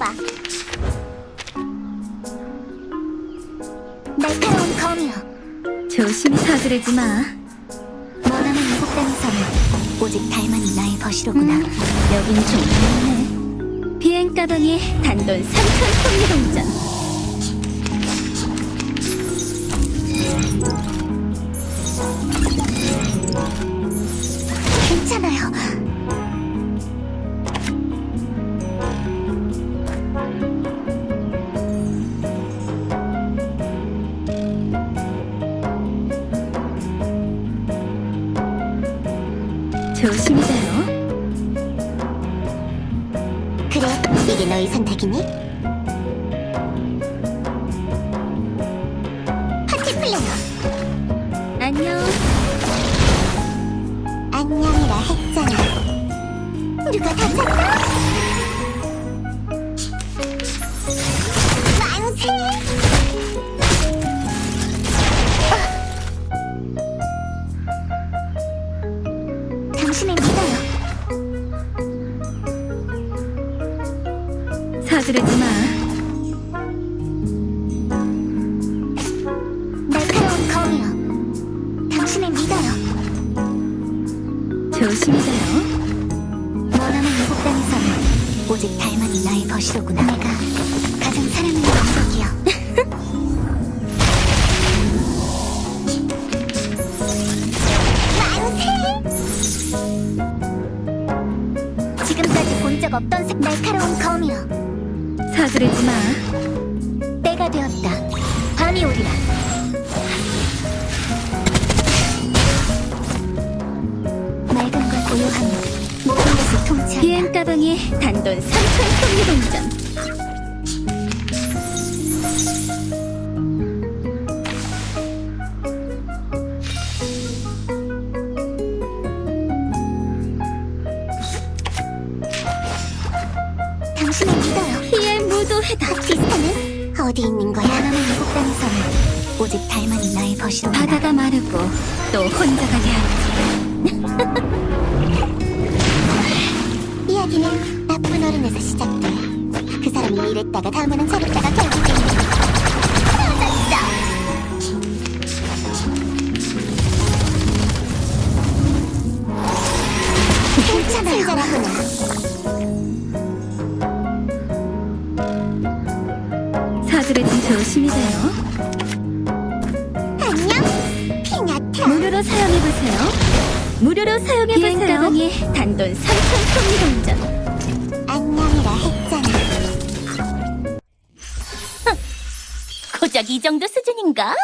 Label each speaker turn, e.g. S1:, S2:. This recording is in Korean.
S1: 믿어봐. 날카로운 검이여.
S2: 조심히 서두르지 마.
S1: 원하는 이국 땅에서는 오직 달만이 나의 벗이로구나.
S2: 여긴 좀 많네. 비행 가방에 단돈 3천 송이 동전.
S1: 괜찮아요.
S2: 조심히 가요.
S1: 그래, 이게 너의 선택이니? 파티 플래너,
S2: 안녕.
S1: 안녕이라 했잖아. 누가 다쳤어? 당신을 믿어요.
S2: 서두르지 마.
S1: 날카로운 검이여. 당신을 믿어요.
S2: 조심히 가요.
S1: 원하는 이국 땅에서는 오직 달만이 나의 벗이로구나. 내가 가장 사랑하는 적 없던 색 날카로운 검이여.
S2: 서두르지 마.
S1: 때가 되었다. 밤이 오리라. 맑은 걸 고요하며 모든 것을 통치한다.
S2: 비행 가방에 단돈 3천 송이 동전.
S1: 당신을 믿어요.
S2: 피의 무도회다.
S1: 바티스타는 어디 있는 거야? 원하는 이국 땅에서는 오직 달만이 나의 벗이로
S2: 바다가 마르고 또 혼자가 돼야지.
S1: 이야기는 나쁜 어른에서 시작돼. 그 사람이 이랬다가 다음에는 저랬다가 결국에는 터졌어. 괜찮아요. 친절하구나.
S2: 서두르지 조심히 가요.
S1: 안녕, 피냐타.
S2: 무료로 사용해보세요. 무료로 사용해보세요. 비행 가방에 단돈 3천 송이 동전.
S1: 안녕이라 했잖아.
S2: 고작 이 정도 수준인가?